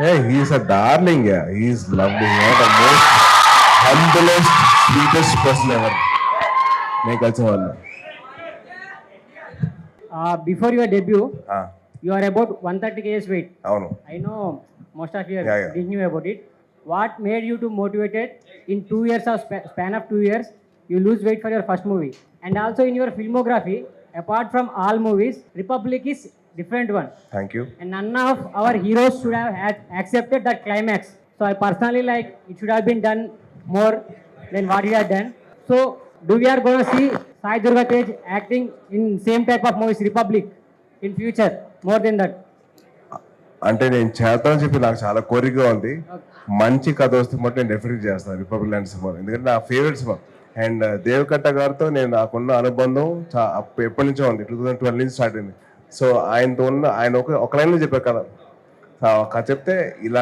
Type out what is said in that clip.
Hey, he's a darling. Yeah, he's lovely. One of the most humblest, sweetest person ever. నేను కలిసిన వాళ్ళు Uh, before your debut, ఆ, you are about 130 kgs weight. అవును I know most of you Yeah, yeah. didn't know about it. What made you to motivated in two years of spa- span of two years, you lose weight for your first movie. And also in your filmography, apart from all movies, Republic is different one. Thank you And none of our heroes should have had accepted that climax. So I personally like it should have been done more than what he had done. So do we are going to see Sai Durga Tej acting in same type of movies Republic in future more than that? అంటే నేను చేస్తానని చెప్పి నాకు చాలా కోరికగా ఉంది మంచి కథ వస్తే మటు నేను డెఫినెట్ చేస్తాను రిపబ్లిక్ లాంటి సినిమా ఎందుకంటే నా ఫేవరెట్ సినిమా అండ్ దేవకట్ట గారితో నేను నాకున్న అనుబంధం ఎప్పటి నుంచో ఉంది టూ థౌసండ్ ట్వెల్వ్ నుంచి స్టార్ట్ అయింది సో ఆయనతో ఉన్న ఆయన ఒక ఒక లైన్లో చెప్పారు కదా. ఒక చెప్తే ఇలా